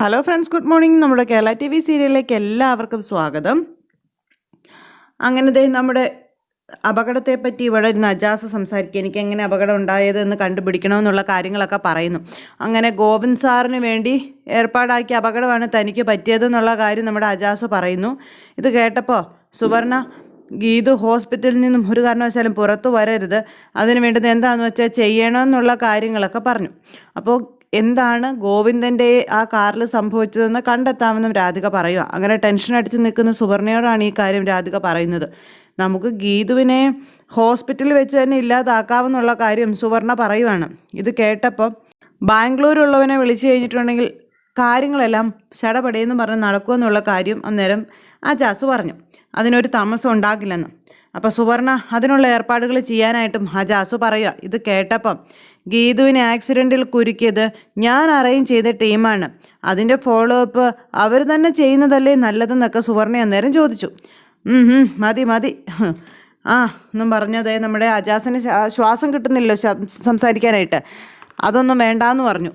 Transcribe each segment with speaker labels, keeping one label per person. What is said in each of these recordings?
Speaker 1: Hello friends good morning നമ്മുടെ Kerala T V സീരിയലിലേക്ക് എല്ലാവർക്കും സ്വാഗതം. അങ്ങനെ നമ്മുടെ അപകടത്തെപ്പറ്റി ഇവിടെ ഒരു നജാസ് സംസാരിക്കുക. എനിക്ക് എങ്ങനെ അപകടം ഉണ്ടായത് എന്ന് കണ്ടുപിടിക്കണമെന്നുള്ള കാര്യങ്ങളൊക്കെ പറയുന്നു. അങ്ങനെ ഗോവിന്ദ് സാറിന് വേണ്ടി ഏർപ്പാടാക്കിയ അപകടമാണ് തനിക്ക് പറ്റിയതെന്നുള്ള കാര്യം നമ്മുടെ അജാസ് പറയുന്നു. ഇത് കേട്ടപ്പോൾ സുവർണ ഗീതു ഹോസ്പിറ്റലിൽ നിന്നും ഒരു കാരണവശാലും പുറത്തു വരരുത്. അതിന് വേണ്ടത് എന്താണെന്ന് വെച്ചാൽ ചെയ്യണമെന്നുള്ള കാര്യങ്ങളൊക്കെ പറഞ്ഞു. അപ്പോൾ എന്താണ് ഗോവിന്ദന്റെ ആ കാറിൽ സംഭവിച്ചതെന്ന് കണ്ടെത്താമെന്നും രാധിക പറയുക. അങ്ങനെ ടെൻഷൻ അടിച്ച് നിൽക്കുന്ന സുവർണയോടാണ് ഈ കാര്യം രാധിക പറയുന്നത്. നമുക്ക് ഗീതുവിനെ ഹോസ്പിറ്റലിൽ വെച്ച് തന്നെ ഇല്ലാതാക്കാമെന്നുള്ള കാര്യം സുവർണ പറയുവാണ്. ഇത് കേട്ടപ്പോൾ ബാംഗ്ലൂരുള്ളവനെ വിളിച്ചു കഴിഞ്ഞിട്ടുണ്ടെങ്കിൽ കാര്യങ്ങളെല്ലാം ശടപടയെന്ന് പറഞ്ഞ് നടക്കുമെന്നുള്ള കാര്യം അന്നേരം ആ ജാസു പറഞ്ഞു. അതിനൊരു താമസം ഉണ്ടാകില്ലെന്ന്. അപ്പോൾ സുവർണ അതിനുള്ള ഏർപ്പാടുകൾ ചെയ്യാനായിട്ടും ആ ജാസു പറയുക. ഇത് കേട്ടപ്പം ഗീതുവിനെ ആക്സിഡന്റിൽ കുരുക്കിയത് ഞാൻ അറേഞ്ച് ചെയ്ത ടീമാണ്. അതിന്റെ ഫോളോ അപ്പ് അവർ തന്നെ ചെയ്യുന്നതല്ലേ നല്ലതെന്നൊക്കെ സുവർണ അന്നേരം ചോദിച്ചു. "ഉം ഉം, മതി മതി. ആ എന്നും പറഞ്ഞതേ നമ്മുടെ അജാസിന് ശ്വാസം കിട്ടുന്നില്ലോ സംസാരിക്കാനായിട്ട്. അതൊന്നും വേണ്ടാന്ന് പറഞ്ഞു.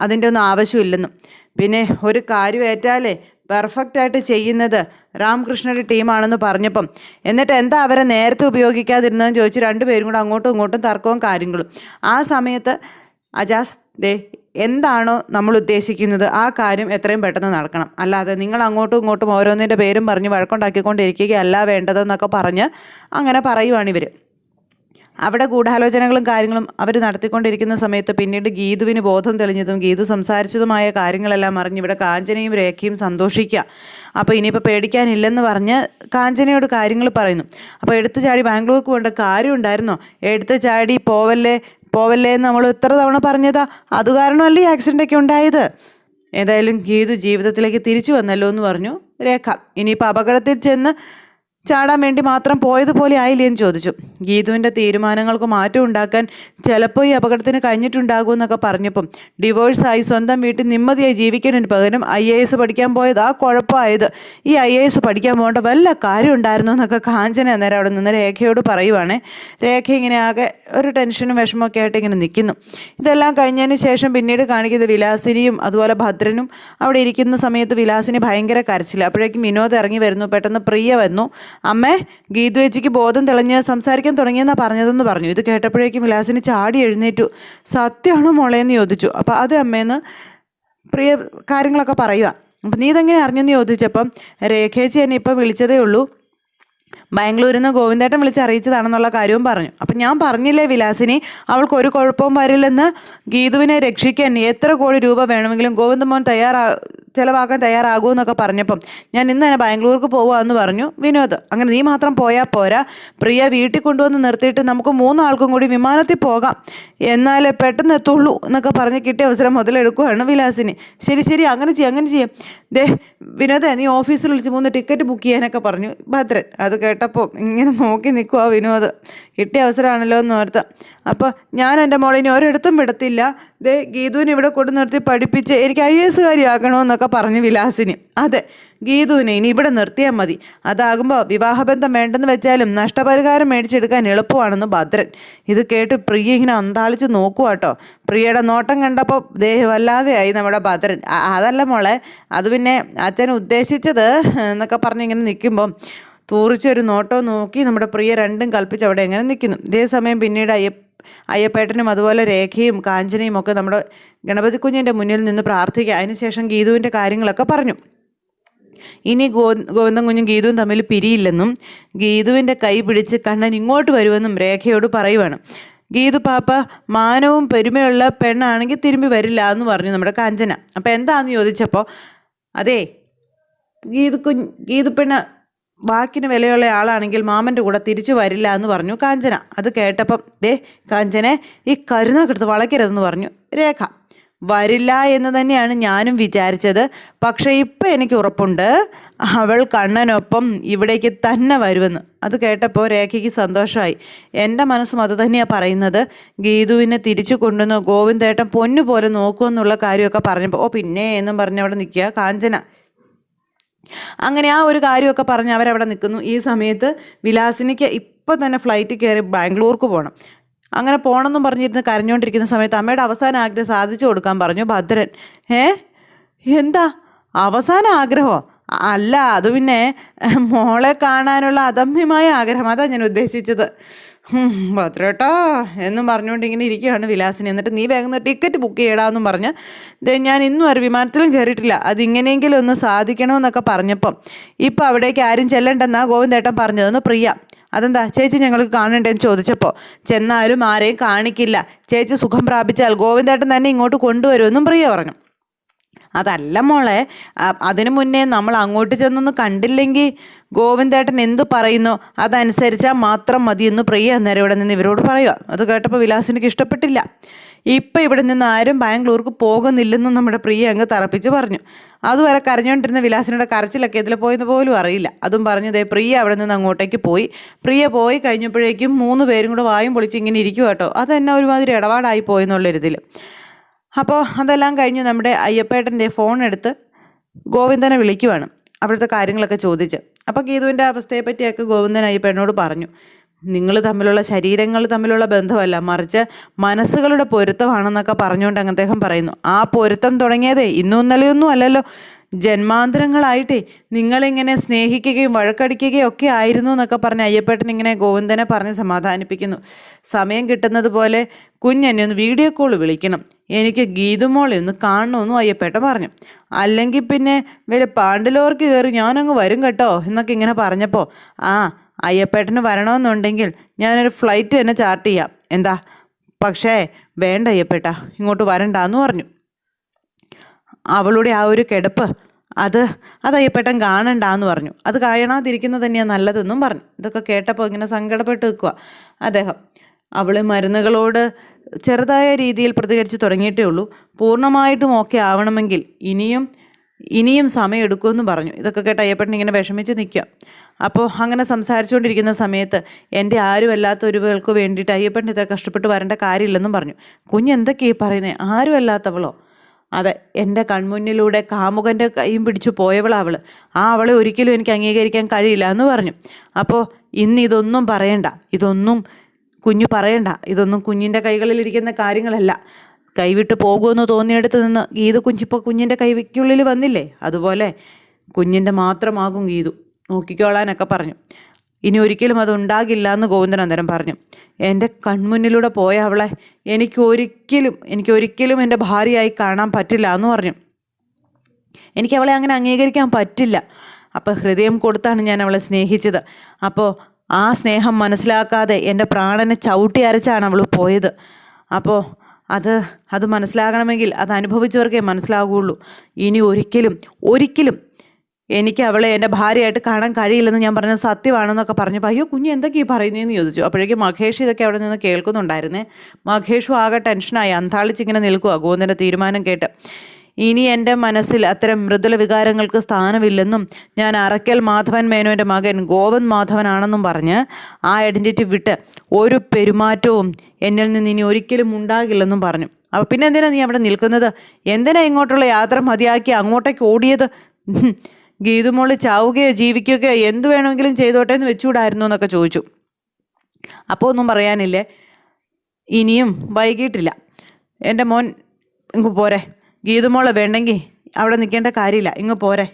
Speaker 1: അതിന്റെ ഒന്നും ആവശ്യമില്ലെന്നും. പിന്നെ ഒരു കാര്യം ഏറ്റാലേ പെർഫെക്റ്റായിട്ട് ചെയ്യുന്നത് രാമകൃഷ്ണയുടെ ടീമാണെന്ന് പറഞ്ഞപ്പം. എന്നിട്ട് എന്താ അവരെ നേരത്തെ ഉപയോഗിക്കാതിരുന്നതെന്ന് ചോദിച്ച് രണ്ടുപേരും കൂടെ അങ്ങോട്ടും ഇങ്ങോട്ടും തർക്കവും കാര്യങ്ങളും. ആ സമയത്ത് അജാസ് ദേ എന്താണോ നമ്മൾ ഉദ്ദേശിക്കുന്നത് ആ കാര്യം എത്രയും പെട്ടെന്ന് നടക്കണം. അല്ലാതെ നിങ്ങൾ അങ്ങോട്ടും ഇങ്ങോട്ടും ഓരോന്നിന്റെ പേരും പറഞ്ഞ് വഴക്കുണ്ടാക്കിക്കൊണ്ടിരിക്കുകയല്ല വേണ്ടതെന്നൊക്കെ പറഞ്ഞ് അങ്ങനെ പറയുവാണ് ഇവർ അവിടെ ഗൂഢാലോചനകളും കാര്യങ്ങളും അവർ നടത്തിക്കൊണ്ടിരിക്കുന്ന സമയത്ത് പിന്നീട് ഗീതുവിന് ബോധം തെളിഞ്ഞതും ഗീതു സംസാരിച്ചതുമായ കാര്യങ്ങളെല്ലാം അറിഞ്ഞ് ഇവിടെ കാഞ്ചനയും രേഖയും സന്തോഷിക്കുക. അപ്പോൾ ഇനിയിപ്പോൾ പേടിക്കാനില്ലെന്ന് പറഞ്ഞ് കാഞ്ചനയോട് കാര്യങ്ങൾ പറയുന്നു. അപ്പോൾ എടുത്തു ചാടി ബാംഗ്ലൂർക്ക് കാര്യം ഉണ്ടായിരുന്നോ? എടുത്തു ചാടി പോവല്ലേ പോവല്ലേ എന്ന് നമ്മൾ ഇത്ര തവണ പറഞ്ഞതാ. അത് കാരണമല്ലേ ഈ ആക്സിഡന്റൊക്കെ ഉണ്ടായത്? ഏതായാലും ഗീതു ജീവിതത്തിലേക്ക് തിരിച്ചു വന്നല്ലോ എന്ന് പറഞ്ഞു രേഖ. ഇനിയിപ്പോൾ അപകടത്തിൽ ചെന്ന് ചാടാൻ വേണ്ടി മാത്രം പോയതുപോലെ ആയില്ലേ എന്ന് ചോദിച്ചു. ഗീതുവിന്റെ തീരുമാനങ്ങൾക്ക് മാറ്റം ഉണ്ടാക്കാൻ ചിലപ്പോൾ ഈ അപകടത്തിന് കഴിഞ്ഞിട്ടുണ്ടാകും എന്നൊക്കെ പറഞ്ഞപ്പം ഡിവോഴ്സായി സ്വന്തം വീട്ടിൽ നിമ്മതിയായി ജീവിക്കുന്നതിന് പകരം ഐ എ എസ് പഠിക്കാൻ പോയത് ആ കുഴപ്പമായത്. ഈ ഐ എ എസ് പഠിക്കാൻ പോകേണ്ട വല്ല കാര്യം ഉണ്ടായിരുന്നു എന്നൊക്കെ കാഞ്ചന അന്നേരം അവിടെ നിന്ന് രേഖയോട് പറയുവാണേ. രേഖ ഇങ്ങനെ ആകെ ഒരു ടെൻഷനും വിഷമമൊക്കെ ആയിട്ട് ഇങ്ങനെ നിൽക്കുന്നു. ഇതെല്ലാം കഴിഞ്ഞതിന് ശേഷം പിന്നീട് കാണിക്കുന്നത് വിലാസിനിയും അതുപോലെ ഭദ്രനും അവിടെ ഇരിക്കുന്ന സമയത്ത് വിലാസിനി ഭയങ്കര കരച്ചില്ല അപ്പോഴേക്കും വിനോദ് ഇറങ്ങി വരുന്നു. പെട്ടെന്ന് പ്രിയ വന്നു. അമ്മേ ഗീതു ബോധം തെളിഞ്ഞ് സംസാരിക്കാൻ തുടങ്ങിയെന്നാണ് പറഞ്ഞതെന്ന് പറഞ്ഞു. ഇത് കേട്ടപ്പോഴേക്കും വിലാസിനി ചാടി എഴുന്നേറ്റു. സത്യമാണോ മോളേന്ന് ചോദിച്ചു. അപ്പോൾ അത് അമ്മേന്ന് പ്രിയ കാര്യങ്ങളൊക്കെ പറയുക അപ്പം നീ ഇതെങ്ങനെ അറിഞ്ഞെന്ന് ചോദിച്ചപ്പം രേഖേച്ചി എന്നെ ഇപ്പം വിളിച്ചതേ ഉള്ളൂ. ബാംഗ്ലൂരിൽ നിന്ന് ഗോവിന്ദേട്ടൻ വിളിച്ച് അറിയിച്ചതാണെന്നുള്ള കാര്യവും പറഞ്ഞു. അപ്പം ഞാൻ പറഞ്ഞില്ലേ വിലാസിനി അവൾക്ക് ഒരു കുഴപ്പവും വരില്ലെന്ന് ഗീതുവിനെ രക്ഷിക്കാൻ എത്ര കോടി രൂപ വേണമെങ്കിലും ഗോവിന്ദ മോൻ തയ്യാറാ ചിലവാക്കാൻ തയ്യാറാകൂ എന്നൊക്കെ പറഞ്ഞപ്പം ഞാൻ ഇന്ന് തന്നെ ബാംഗ്ലൂർക്ക് പോവാമെന്ന് പറഞ്ഞു വിനോദ് അങ്ങനെ നീ മാത്രം പോയാൽ പോരാ പ്രിയ വീട്ടിൽ കൊണ്ടുവന്ന് നിർത്തിയിട്ട് നമുക്ക് മൂന്നാൾക്കും കൂടി വിമാനത്തിൽ പോകാം. എന്നാലേ പെട്ടെന്ന് എത്തുള്ളൂ എന്നൊക്കെ പറഞ്ഞ് കിട്ടിയ അവസരം മുതലെടുക്കുകയാണ് വിലാസിനി. ശരി ശരി അങ്ങനെ ചെയ്യാം അങ്ങനെ ചെയ്യാം. ദേ വിനോദ നീ ഓഫീസിൽ വിളിച്ച് മൂന്ന് ടിക്കറ്റ് ബുക്ക് ചെയ്യാനൊക്കെ പറഞ്ഞു ഭദ്രൻ അത് കേട്ടപ്പോൾ ഇങ്ങനെ നോക്കി നിൽക്കുക വിനോദ് കിട്ടിയ അവസരമാണല്ലോ എന്ന് ഓർത്ത്. അപ്പോൾ ഞാൻ എന്റെ മോളിനെ ഒരിടത്തും വിടത്തില്ല. ദേ ഗീതുവിനെ ഇവിടെ കൊണ്ടു നിർത്തി പഠിപ്പിച്ച് എനിക്ക് ഐ എസ് കാര്യമാക്കണമെന്നൊക്കെ പറഞ്ഞു വിലാസിന്. അതെ ഗീതുവിനെ ഇനി ഇവിടെ നിർത്തിയാൽ മതി. അതാകുമ്പോൾ വിവാഹബന്ധം വേണ്ടെന്ന് വെച്ചാലും നഷ്ടപരിഹാരം മേടിച്ചെടുക്കാൻ എളുപ്പമാണെന്ന് ഭദ്രൻ. ഇത് കേട്ട് പ്രിയ ഇങ്ങനെ അന്താളിച്ച് നോക്കുക കേട്ടോ പ്രിയയുടെ നോട്ടം കണ്ടപ്പോൾ ദേഹമല്ലാതെയായി നമ്മുടെ ഭദ്രൻ. അതല്ല മോളെ അത് പിന്നെ അച്ഛൻ ഉദ്ദേശിച്ചത് എന്നൊക്കെ പറഞ്ഞ് ഇങ്ങനെ നിൽക്കുമ്പം തൂറിച്ചൊരു നോട്ടോ നോക്കി നമ്മുടെ പ്രിയ രണ്ടും കൽപ്പിച്ച് അവിടെ എങ്ങനെ നിൽക്കുന്നു? ഇതേ സമയം പിന്നീട് അയ്യപ്പ അയ്യപ്പേട്ടനും അതുപോലെ രേഖയും കാഞ്ചനയും ഒക്കെ നമ്മുടെ ഗണപതി കുഞ്ഞിന്റെ മുന്നിൽ നിന്ന് പ്രാർത്ഥിക്കുക. അതിനുശേഷം ഗീതുവിന്റെ കാര്യങ്ങളൊക്കെ പറഞ്ഞു. ഇനി ഗോ ഗോവിന്ദൻ കുഞ്ഞും ഗീതുവും തമ്മിൽ പിരിയില്ലെന്നും ഗീതുവിന്റെ കൈ പിടിച്ച് കണ്ണൻ ഇങ്ങോട്ട് വരുമെന്നും രേഖയോട് പറയുവാണ്. ഗീതു പാപ്പ മാനവും പെരുമയുള്ള പെണ്ണാണെങ്കിൽ തിരുമ്പി വരില്ല എന്ന് പറഞ്ഞു നമ്മുടെ കാഞ്ചന. അപ്പോൾ എന്താണെന്ന് ചോദിച്ചപ്പോൾ അതേ ഗീതു കുഞ്ഞ് ഗീതു പെണ്ണ് വാക്കിന് വിലയുള്ള ആളാണെങ്കിൽ മാമന്റെ കൂടെ തിരിച്ചു വരില്ല എന്ന് പറഞ്ഞു കാഞ്ചന. അത് കേട്ടപ്പം ദേ കാഞ്ചനെ ഈ കരുനാക്കെടുത്ത് വളയ്ക്കരുതെന്ന് പറഞ്ഞു. രേഖ വരില്ല എന്ന് തന്നെയാണ് ഞാനും വിചാരിച്ചത്. പക്ഷേ ഇപ്പം എനിക്ക് ഉറപ്പുണ്ട്. അവൾ കണ്ണനൊപ്പം ഇവിടേക്ക് തന്നെ വരുമെന്ന്. അത് കേട്ടപ്പോൾ രേഖയ്ക്ക് സന്തോഷമായി. എന്റെ മനസ്സും അത് തന്നെയാണ് പറയുന്നത്. ഗീതുവിനെ തിരിച്ചു കൊണ്ടുവന്ന് ഗോവിന്ദേട്ടൻ പൊന്നു പോലെ നോക്കുമെന്നുള്ള കാര്യമൊക്കെ പറഞ്ഞപ്പോൾ ഓ പിന്നെ എന്നും പറഞ്ഞ് അവിടെ നിൽക്കുക കാഞ്ചന. അങ്ങനെ ആ ഒരു കാര്യമൊക്കെ പറഞ്ഞ് അവരവിടെ നിൽക്കുന്നു. ഈ സമയത്ത് വിലാസിനിക്ക് ഇപ്പം തന്നെ ഫ്ലൈറ്റ് കയറി ബാംഗ്ലൂർക്ക് പോകണം അങ്ങനെ പോകണമെന്നും പറഞ്ഞിരുന്ന് കരഞ്ഞുകൊണ്ടിരിക്കുന്ന സമയത്ത് അമ്മയുടെ അവസാന ആഗ്രഹം സാധിച്ചു കൊടുക്കാൻ പറഞ്ഞു ഭദ്രൻ. ഏ? എന്താ? അവസാന ആഗ്രഹമോ അല്ല അത് പിന്നെ മോളെ കാണാനുള്ള അദമ്യമായ ആഗ്രഹം. അതാണ് ഞാൻ ഉദ്ദേശിച്ചത്. ഭദ്രേട്ടാ എന്നും പറഞ്ഞുകൊണ്ട് ഇങ്ങനെ ഇരിക്കുകയാണ് വിലാസിനി. എന്നിട്ട് നീ വേഗം ടിക്കറ്റ് ബുക്ക് ചെയ്യടാന്നും പറഞ്ഞ് ഞാൻ ഇന്നും ഒരു വിമാനത്തിലും കയറിയിട്ടില്ല അതിങ്ങനെയെങ്കിലും ഒന്ന് സാധിക്കണമെന്നൊക്കെ പറഞ്ഞപ്പം ഇപ്പം അവിടേക്ക് ആരും ചെല്ലണ്ടെന്നാ ഗോവിന്ദേട്ടൻ പറഞ്ഞതെന്ന് പ്രിയ അതെന്താ? ചേച്ചി ഞങ്ങൾക്ക് കാണണ്ടേന്ന് ചോദിച്ചപ്പോൾ ചെന്നാലും ആരെയും കാണിക്കില്ല. ചേച്ചി സുഖം പ്രാപിച്ചാൽ ഗോവിന്ദേട്ടൻ തന്നെ ഇങ്ങോട്ട് കൊണ്ടുവരുമെന്നും പ്രിയ പറഞ്ഞു. അതല്ല മോളെ അതിനു മുന്നേ നമ്മൾ അങ്ങോട്ട് ചെന്നൊന്ന് കണ്ടില്ലെങ്കിൽ ഗോവിന്ദേട്ടൻ എന്തു പറയുന്നു അതനുസരിച്ചാൽ മാത്രം മതി എന്ന് പ്രിയ അന്നേരം ഇവിടെ നിന്ന് ഇവരോട് പറയുക. അത് കേട്ടപ്പോൾ വിലാസിനിക്ക് ഇഷ്ടപ്പെട്ടില്ല. ഇപ്പം ഇവിടെ നിന്ന് ആരും ബാംഗ്ലൂർക്ക് പോകുന്നില്ലെന്നും നമ്മുടെ പ്രിയ അങ്ങ് തറപ്പിച്ച് പറഞ്ഞു. അതുവരെ കരഞ്ഞുകൊണ്ടിരുന്ന വിലാസിനോട് കരച്ചിലൊക്കെ ഇതിൽ പോയെന്ന് പോലും അറിയില്ല. അതും പറഞ്ഞതേ പ്രിയ അവിടെ നിന്ന് അങ്ങോട്ടേക്ക് പോയി. പ്രിയ പോയി കഴിഞ്ഞപ്പോഴേക്കും മൂന്ന് പേരും കൂടെ വായും പൊളിച്ച് ഇങ്ങനെ ഇരിക്കും കേട്ടോ അതെന്നെ ഒരുമാതിരി ഇടപാടായി പോയെന്നുള്ളൊരിതിൽ അപ്പോൾ അതെല്ലാം കഴിഞ്ഞ് നമ്മുടെ അയ്യപ്പേട്ടന്റെ ഫോൺ എടുത്ത് ഗോവിന്ദനെ വിളിക്കുവാണ്. അവിടുത്തെ കാര്യങ്ങളൊക്കെ ചോദിച്ച്. അപ്പോൾ ഗീതുവിന്റെ അവസ്ഥയെപ്പറ്റിയൊക്കെ ഗോവിന്ദൻ അയ്യപ്പേട്ടനോട് പറഞ്ഞു. നിങ്ങൾ തമ്മിലുള്ള ശരീരങ്ങൾ തമ്മിലുള്ള ബന്ധമല്ല. മറിച്ച് മനസ്സുകളുടെ പൊരുത്തമാണെന്നൊക്കെ പറഞ്ഞുകൊണ്ട് അദ്ദേഹം പറയുന്നു. ആ പൊരുത്തം തുടങ്ങിയതേ ഇന്നും ഇന്നലെയൊന്നും അല്ലല്ലോ. ജന്മാന്തരങ്ങളായിട്ടേ നിങ്ങളിങ്ങനെ സ്നേഹിക്കുകയും വഴക്കടിക്കുകയും ഒക്കെ ആയിരുന്നു എന്നൊക്കെ പറഞ്ഞ് അയ്യപ്പേട്ടൻ ഇങ്ങനെ ഗോവിന്ദനെ പറഞ്ഞ് സമാധാനിപ്പിക്കുന്നു. സമയം കിട്ടുന്നത് പോലെ കുഞ്ഞെന്നെ ഒന്ന് വീഡിയോ കോൾ വിളിക്കണം. എനിക്ക് ഗീതുമോളെ ഒന്ന് കാണണമെന്നും അയ്യപ്പേട്ടൻ പറഞ്ഞു. അല്ലെങ്കിൽ പിന്നെ വരെ പാണ്ടിലോർക്ക് കയറി ഞാനങ്ങ് വരും കേട്ടോ എന്നൊക്കെ ഇങ്ങനെ പറഞ്ഞപ്പോൾ ആ അയ്യപ്പേട്ടന് വരണമെന്നുണ്ടെങ്കിൽ ഞാനൊരു ഫ്ലൈറ്റ് തന്നെ ചാർട്ട് ചെയ്യാം. എന്താ? പക്ഷേ വേണ്ട അയ്യപ്പേട്ട ഇങ്ങോട്ട് വരണ്ട എന്ന് പറഞ്ഞു. അവളുടെ ആ ഒരു കിടപ്പ് അത് അത് അയ്യപ്പേട്ടൻ കാണണ്ട എന്ന് പറഞ്ഞു. അത് കാണാതിരിക്കുന്നത് തന്നെയാണ് നല്ലതെന്നും പറഞ്ഞു. ഇതൊക്കെ കേട്ടപ്പോൾ ഇങ്ങനെ സങ്കടപ്പെട്ട് നിൽക്കുക അദ്ദേഹം അവൾ മരുന്നുകളോട് ചെറുതായ രീതിയിൽ പ്രതികരിച്ച് തുടങ്ങിയിട്ടേ ഉള്ളൂ. പൂർണമായിട്ടും ഓക്കെ ആവണമെങ്കിൽ ഇനിയും ഇനിയും സമയമെടുക്കുമെന്ന് പറഞ്ഞു. ഇതൊക്കെ കേട്ട് അയ്യപ്പേട്ടൻ ഇങ്ങനെ വിഷമിച്ച് നിൽക്കുക അപ്പോൾ അങ്ങനെ സംസാരിച്ചുകൊണ്ടിരിക്കുന്ന സമയത്ത് എന്റെ ആരുമല്ലാത്ത ഒരുവൾക്ക് വേണ്ടിയിട്ട് അയ്യപ്പൻ ഇത്ര കഷ്ടപ്പെട്ട് വരേണ്ട കാര്യമില്ലെന്നും പറഞ്ഞു. കുഞ്ഞ് എന്തൊക്കെയാ പറയുന്നത് ആരുമല്ലാത്തവളോ? അതെ എന്റെ കൺമുന്നിലൂടെ കാമുകന്റെ കൈയും പിടിച്ചു പോയവളാവൾ ആ അവളെ ഒരിക്കലും എനിക്ക് അംഗീകരിക്കാൻ കഴിയില്ല എന്ന് പറഞ്ഞു. അപ്പോൾ ഇന്ന് ഇതൊന്നും പറയണ്ട. ഇതൊന്നും കുഞ്ഞു പറയണ്ട. ഇതൊന്നും കുഞ്ഞിന്റെ കൈകളിലിരിക്കുന്ന കാര്യങ്ങളല്ല. കൈവിട്ട് പോകുമെന്ന് തോന്നിയെടുത്ത് നിന്ന് ഗീതു കുഞ്ഞിപ്പോൾ കുഞ്ഞിന്റെ കൈക്കുള്ളിൽ വന്നില്ലേ? അതുപോലെ കുഞ്ഞിന്റെ മാത്രമാകും ഗീതു. നോക്കിക്കോളാനൊക്കെ പറഞ്ഞു. ഇനി ഒരിക്കലും അത് ഉണ്ടാകില്ല എന്ന് ഗോവിന്ദൻ അന്നേരം പറഞ്ഞു. എന്റെ കൺമുന്നിലൂടെ പോയ അവളെ എനിക്ക് ഒരിക്കലും എനിക്ക് ഒരിക്കലും എന്റെ ഭാര്യയായി കാണാൻ പറ്റില്ല എന്ന് പറഞ്ഞു. എനിക്ക് അവളെ അങ്ങനെ അംഗീകരിക്കാൻ പറ്റില്ല. അപ്പോൾ ഹൃദയം കൊടുത്താണ് ഞാൻ അവളെ സ്നേഹിച്ചത്. അപ്പോൾ ആ സ്നേഹം മനസ്സിലാക്കാതെ എന്റെ പ്രാണനെ ചവിട്ടി അരച്ചാണ് അവൾ പോയത്. അപ്പോൾ അത് അത് മനസ്സിലാകണമെങ്കിൽ അത് അനുഭവിച്ചവർക്കേ മനസ്സിലാകുള്ളൂ ഇനി ഒരിക്കലും ഒരിക്കലും എനിക്ക് അവളെ എന്റെ ഭാര്യയായിട്ട് കാണാൻ കഴിയില്ലെന്ന് ഞാൻ പറഞ്ഞ സത്യമാണെന്നൊക്കെ പറഞ്ഞപ്പോൾ അയ്യോ കുഞ്ഞ് എന്തൊക്കെ ഈ പറയുന്നതെന്ന് ചോദിച്ചു. അപ്പോഴേക്കും മഹേഷ് ഇതൊക്കെ അവിടെ നിന്ന് കേൾക്കുന്നുണ്ടായിരുന്നേ. മഹേഷും ആകെ ടെൻഷനായി. അന്താളിച്ചിങ്ങനെ നിൽക്കുക ഗോവിന്ദന്റെ തീരുമാനം കേട്ട്. ഇനി എന്റെ മനസ്സിൽ അത്തരം മൃദുല വികാരങ്ങൾക്ക് സ്ഥാനമില്ലെന്നും ഞാൻ അറക്കൽ മാധവൻ മേനോന്റെ മകൻ ഗോവൻ മാധവനാണെന്നും പറഞ്ഞ് ആ ഐഡന്റിറ്റി വിട്ട് ഒരു പെരുമാറ്റവും എന്നിൽ നിന്ന് ഇനി ഒരിക്കലും ഉണ്ടാകില്ലെന്നും പറഞ്ഞു. അപ്പോൾ പിന്നെ എന്തിനാ നീ അവിടെ നിൽക്കുന്നത്? എന്തിനാ ഇങ്ങോട്ടുള്ള യാത്ര മതിയാക്കി അങ്ങോട്ടേക്ക് ഓടിയത്? ഗീതുമോൾ ചാവുകയോ ജീവിക്കുകയോ എന്തു വേണമെങ്കിലും ചെയ്തോട്ടെ എന്ന് വെച്ചുകൂടായിരുന്നു എന്നൊക്കെ ചോദിച്ചു. അപ്പോൾ ഒന്നും പറയാനില്ലേ? ഇനിയും വൈകിട്ടില്ല. എന്റെ മോൻ ഇങ്ങ് പോരെ. ഗീതുമോളെ വേണ്ടെങ്കിൽ അവിടെ നിൽക്കേണ്ട കാര്യമില്ല. ഇങ്ങ് പോരെ.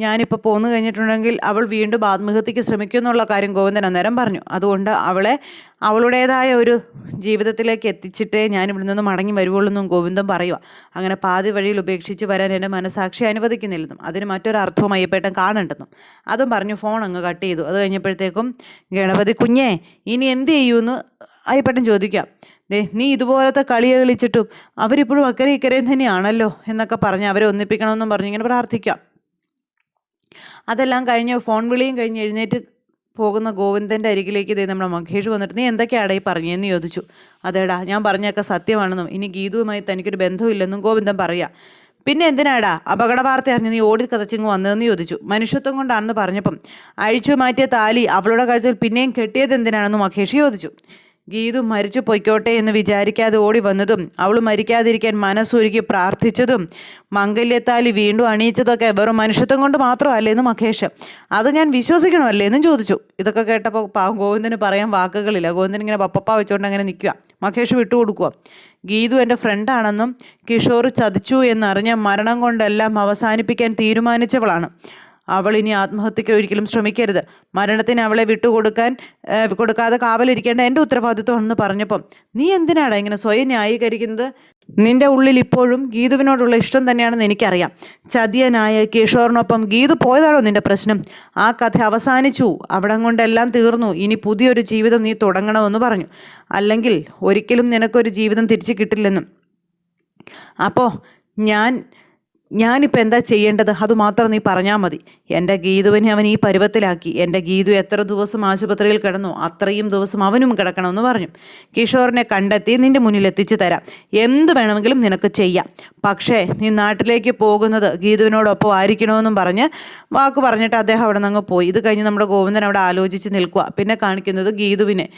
Speaker 1: ഞാനിപ്പോൾ പോന്നു കഴിഞ്ഞിട്ടുണ്ടെങ്കിൽ അവൾ വീണ്ടും ആത്മഹത്യക്ക് ശ്രമിക്കുമെന്നുള്ള കാര്യം ഗോവിന്ദൻ അന്നേരം പറഞ്ഞു. അതുകൊണ്ട് അവളെ അവളുടേതായ ഒരു ജീവിതത്തിലേക്ക് എത്തിച്ചിട്ടേ ഞാൻ ഇവിടെ നിന്ന് മടങ്ങി വരുവുള്ളൂ എന്നും ഗോവിന്ദൻ പറയുക അങ്ങനെ പാതി വഴിയിൽ ഉപേക്ഷിച്ച് വരാൻ എന്റെ മനസാക്ഷി അനുവദിക്കുന്നില്ലെന്നും അതിന് മറ്റൊരർത്ഥവും അയ്യപ്പേട്ടൻ കാണണ്ടെന്നും. അതും പറഞ്ഞു ഫോൺ അങ്ങ് കട്ട് ചെയ്തു. അത് കഴിഞ്ഞപ്പോഴത്തേക്കും ഗണപതി കുഞ്ഞേ ഇനി എന്ത് ചെയ്യുമെന്ന് അയ്യപ്പേട്ടൻ ചോദിക്കാം. ദേ നീ ഇതുപോലത്തെ കളിയെ കളിച്ചിട്ടും അവരിപ്പോഴും അക്കരെ ഇക്കരയും തന്നെയാണല്ലോ? എന്നൊക്കെ പറഞ്ഞ് അവരെ ഒന്നിപ്പിക്കണമെന്നും പറഞ്ഞ് ഇങ്ങനെ പ്രാർത്ഥിക്കാം. അതെല്ലാം കഴിഞ്ഞ് ഫോൺ വിളിയും കഴിഞ്ഞ് എഴുന്നേറ്റ് പോകുന്ന ഗോവിന്ദന്റെ അരികിലേക്ക് ഇതേ നമ്മുടെ മഹേഷ് വന്നിട്ട് നീ എന്തൊക്കെയാടാ ഈ പറഞ്ഞതെന്ന് ചോദിച്ചു? അതേടാ ഞാൻ പറഞ്ഞൊക്കെ സത്യമാണെന്നും ഇനി ഗീതുവുമായി തനിക്കൊരു ബന്ധമില്ലെന്നും ഗോവിന്ദൻ പറയാം. പിന്നെ എന്തിനാടാ അപകട വാർത്ത അറിഞ്ഞ് നീ ഓടി കഥച്ചിങ്ങ് വന്നതെന്ന് ചോദിച്ചു? മനുഷ്യത്വം കൊണ്ടാണെന്ന് പറഞ്ഞപ്പം അഴിച്ചു മാറ്റിയ താലി അവളുടെ കഴുത്തിൽ പിന്നെയും കെട്ടിയത് എന്തിനാണെന്ന് മഹേഷ് ചോദിച്ചു. ഗീതു മരിച്ചു പൊയ്ക്കോട്ടെ എന്ന് വിചാരിക്കാതെ ഓടി വന്നതും അവൾ മരിക്കാതിരിക്കാൻ മനസ്സൊരുക്കി പ്രാർത്ഥിച്ചതും മംഗല്യത്താലി വീണ്ടും അണിയിച്ചതൊക്കെ വെറും മനുഷ്യത്വം കൊണ്ട് മാത്രമല്ലേ എന്ന് മഹേഷ്. അത് ഞാൻ വിശ്വസിക്കണമല്ലേ എന്നും ചോദിച്ചു. ഇതൊക്കെ കേട്ടപ്പോൾ ഗോവിന്ദന് പറയാൻ വാക്കുകളില്ല. ഗോവിന്ദൻ ഇങ്ങനെ പപ്പപ്പ വെച്ചുകൊണ്ട് അങ്ങനെ നിൽക്കുക മഹേഷ് വിട്ടുകൊടുക്കുക ഗീതു എന്റെ ഫ്രണ്ടാണെന്നും കിഷോർ ചതിച്ചു എന്നറിഞ്ഞ മരണം കൊണ്ടെല്ലാം അവസാനിപ്പിക്കാൻ തീരുമാനിച്ചവളാണ്. അവൾ ഇനി ആത്മഹത്യയ്ക്ക് ഒരിക്കലും ശ്രമിക്കരുത്. മരണത്തിന് അവളെ വിട്ടുകൊടുക്കാൻ കൊടുക്കാതെ കാവലിരിക്കേണ്ട എന്റെ ഉത്തരവാദിത്വമാണെന്ന് പറഞ്ഞപ്പം നീ എന്തിനാടാ ഇങ്ങനെ സ്വയം ന്യായീകരിക്കുന്നത്? നിന്റെ ഉള്ളിൽ ഇപ്പോഴും ഗീതുവിനോടുള്ള ഇഷ്ടം തന്നെയാണെന്ന് എനിക്കറിയാം. ചതിയനായ കിഷോറിനൊപ്പം ഗീതു പോയതാണോ നിന്റെ പ്രശ്നം? ആ കഥ അവസാനിച്ചു. അവിടം കൊണ്ടെല്ലാം തീർന്നു. ഇനി പുതിയൊരു ജീവിതം നീ തുടങ്ങണമെന്ന് പറഞ്ഞു. അല്ലെങ്കിൽ ഒരിക്കലും നിനക്കൊരു ജീവിതം തിരിച്ചു കിട്ടില്ലെന്നും. അപ്പോൾ ഞാൻ ഞാനിപ്പോൾ എന്താ ചെയ്യേണ്ടത്? അതുമാത്രം നീ പറഞ്ഞാൽ മതി. എന്റെ ഗീതുവിനെ അവൻ ഈ പരുവത്തിലാക്കി. എന്റെ ഗീതു എത്ര ദിവസം ആശുപത്രിയിൽ കിടന്നു? അത്രയും ദിവസം അവനും കിടക്കണമെന്ന് പറഞ്ഞു. കിഷോറിനെ കണ്ടെത്തി നിന്റെ മുന്നിൽ എത്തിച്ചു തരാം. എന്ത് വേണമെങ്കിലും നിനക്ക് ചെയ്യാം. പക്ഷേ നീ നാട്ടിലേക്ക് പോകുന്നത് ഗീതുവിനോടൊപ്പം ആയിരിക്കണമെന്നും പറഞ്ഞ് വാക്ക് പറഞ്ഞിട്ട് അദ്ദേഹം അവിടെ നിന്ന് പോയി. ഇത് കഴിഞ്ഞ് നമ്മുടെ ഗോവിന്ദൻ അവിടെ ആലോചിച്ച് നിൽക്കുക പിന്നെ കാണിക്കുന്നത് ഗീതുവിനെ.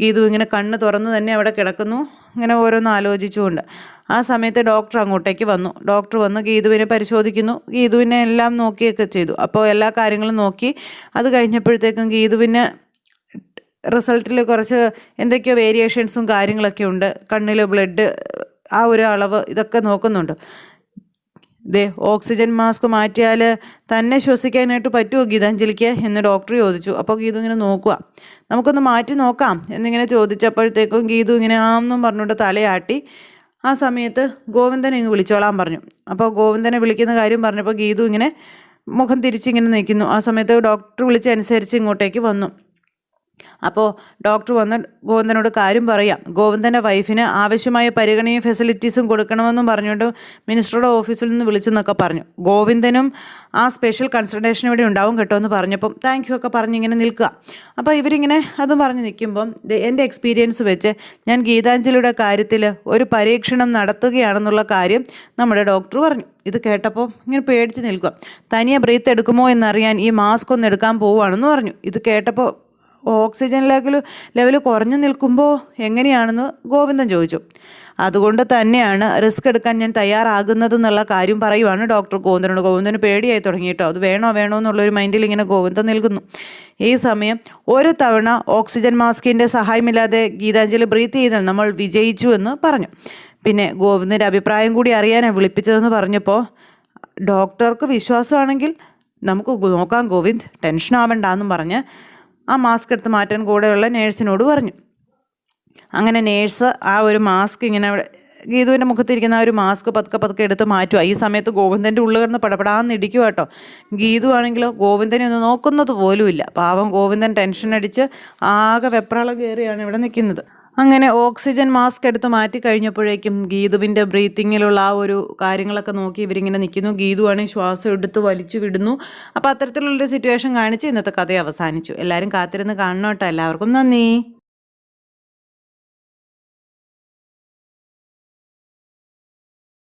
Speaker 1: ഗീതു ഇങ്ങനെ കണ്ണ് തുറന്ന് തന്നെ അവിടെ കിടക്കുന്നു. ഇങ്ങനെ ഓരോന്ന് ആലോചിച്ചുകൊണ്ട്. ആ സമയത്ത് ഡോക്ടർ അങ്ങോട്ടേക്ക് വന്നു. ഡോക്ടർ വന്ന് ഗീതുവിനെ പരിശോധിക്കുന്നു. ഗീതുവിനെ എല്ലാം നോക്കിയൊക്കെ ചെയ്തു. അപ്പോൾ എല്ലാ കാര്യങ്ങളും നോക്കി. അത് കഴിഞ്ഞപ്പോഴത്തേക്കും ഗീതുവിന് റിസൾട്ടിൽ കുറച്ച് എന്തൊക്കെയോ വേരിയേഷൻസും കാര്യങ്ങളൊക്കെ ഉണ്ട്. കണ്ണിൽ ബ്ലഡ് ആ ഒരു അളവ് ഇതൊക്കെ നോക്കുന്നുണ്ട്. ദേ ഓക്സിജൻ മാസ്ക് മാറ്റിയാൽ തന്നെ ശ്വസിക്കാനായിട്ട് പറ്റുമോ ഗീതാഞ്ജലിക്ക്? എന്ന് ഡോക്ടർ ചോദിച്ചു. അപ്പോൾ ഗീതു ഇങ്ങനെ നോക്കുക നമുക്കൊന്ന് മാറ്റി നോക്കാം. എന്നിങ്ങനെ ചോദിച്ചപ്പോഴത്തേക്കും ഗീതു ഇങ്ങനെ ആന്നും പറഞ്ഞുകൊണ്ട് തലയാട്ടി. ആ സമയത്ത് ഗോവിന്ദനെ ഇങ്ങ് വിളിച്ചോളാൻ പറഞ്ഞു. അപ്പോൾ ഗോവിന്ദനെ വിളിക്കുന്ന കാര്യം പറഞ്ഞപ്പോൾ ഗീതു ഇങ്ങനെ മുഖം തിരിച്ചിങ്ങനെ നിൽക്കുന്നു. ആ സമയത്ത് ഡോക്ടർ വിളിച്ചനുസരിച്ച് ഇങ്ങോട്ടേക്ക് വന്നു. അപ്പോൾ ഡോക്ടർ വന്ന് ഗോവിന്ദനോട് കാര്യം പറയാം. ഗോവിന്ദന്റെ വൈഫിന് ആവശ്യമായ പരിഗണനയും ഫെസിലിറ്റീസും കൊടുക്കണമെന്നും പറഞ്ഞുകൊണ്ട് മിനിസ്റ്ററുടെ ഓഫീസിൽ നിന്ന് വിളിച്ചെന്നൊക്കെ പറഞ്ഞു. ഗോവിന്ദനും ആ സ്പെഷ്യൽ കൺസൾട്ടേഷൻ ഇവിടെ ഉണ്ടാവും കേട്ടോ എന്ന് പറഞ്ഞപ്പം താങ്ക് യു ഒക്കെ പറഞ്ഞിങ്ങനെ നിൽക്കുക. അപ്പോൾ ഇവരിങ്ങനെ അതും പറഞ്ഞ് നിൽക്കുമ്പം എന്റെ എക്സ്പീരിയൻസ് വെച്ച് ഞാൻ ഗീതാഞ്ജലിയുടെ കാര്യത്തിൽ ഒരു പരീക്ഷണം നടത്തുകയാണെന്നുള്ള കാര്യം നമ്മുടെ ഡോക്ടർ പറഞ്ഞു. ഇത് കേട്ടപ്പോൾ ഇങ്ങനെ പേടിച്ച് നിൽക്കുക. തനിയെ ബ്രീത്ത് എടുക്കുമോ എന്നറിയാൻ ഈ മാസ്ക് ഒന്ന് എടുക്കാൻ പോവുകയാണെന്ന് പറഞ്ഞു. ഇത് കേട്ടപ്പോൾ ഓക്സിജൻ ലെവൽ ലെവൽ കുറഞ്ഞു നിൽക്കുമ്പോൾ എങ്ങനെയാണെന്ന് ഗോവിന്ദൻ ചോദിച്ചു. അതുകൊണ്ട് തന്നെയാണ് റിസ്ക് എടുക്കാൻ ഞാൻ തയ്യാറാകുന്നത് എന്നുള്ള കാര്യം പറയുവാണ് ഡോക്ടർ ഗോവിന്ദനോട്. ഗോവിന്ദന് പേടിയായി തുടങ്ങി കേട്ടോ അത് വേണോ വേണോ എന്നുള്ളൊരു മൈൻഡിൽ ഇങ്ങനെ ഗോവിന്ദൻ നിൽക്കുന്നു. ഈ സമയം ഒരു തവണ ഓക്സിജൻ മാസ്കിന്റെ സഹായമില്ലാതെ ഗീതാഞ്ജലി ബ്രീത്ത് ചെയ്താൽ നമ്മൾ വിജയിച്ചു എന്ന് പറഞ്ഞു. പിന്നെ ഗോവിന്ദന്റെ അഭിപ്രായം കൂടി അറിയാനാണ് വിളിപ്പിച്ചതെന്ന് പറഞ്ഞപ്പോൾ ഡോക്ടർക്ക് വിശ്വാസമാണെങ്കിൽ നമുക്ക് നോക്കാം ഗോവിന്ദ് ടെൻഷൻ ആവണ്ടെന്നും പറഞ്ഞ് ആ മാസ്ക് എടുത്ത് മാറ്റാൻ കൂടെയുള്ള നേഴ്സിനോട് പറഞ്ഞു. അങ്ങനെ നേഴ്സ് ആ ഒരു മാസ്ക് ഇങ്ങനെ അവിടെ ഗീതുവിന്റെ മുഖത്തിരിക്കുന്ന ആ ഒരു മാസ്ക് പതുക്കെ പതുക്കെ എടുത്ത് മാറ്റുക ഈ സമയത്ത് ഗോവിന്ദന്റെ ഉള്ളിൽ കിടന്ന് പടപടാന്ന് ഇടിക്കുക കേട്ടോ. ഗീതു ആണെങ്കിലോ ഗോവിന്ദനെ ഒന്ന് നോക്കുന്നത് പോലുമില്ല. പാവം ഗോവിന്ദൻ ടെൻഷൻ അടിച്ച് ആകെ വെപ്രാളം കയറിയാണ് ഇവിടെ നിൽക്കുന്നത്. അങ്ങനെ ഓക്സിജൻ മാസ്ക് എടുത്ത് മാറ്റി കഴിഞ്ഞപ്പോഴേക്കും ഗീതുവിന്റെ ബ്രീത്തിങ്ങിലുള്ള ആ ഒരു കാര്യങ്ങളൊക്കെ നോക്കി ഇവരിങ്ങനെ നിൽക്കുന്നു. ഗീതുവാണ് ശ്വാസം എടുത്ത് വലിച്ചു വിടുന്നു. അപ്പോൾ അത്തരത്തിലുള്ളൊരു സിറ്റുവേഷൻ കാണിച്ച് ഇന്നത്തെ കഥ അവസാനിച്ചു. എല്ലാവരും കാത്തിരുന്ന് കാണണം കേട്ടോ എല്ലാവർക്കും നന്ദി.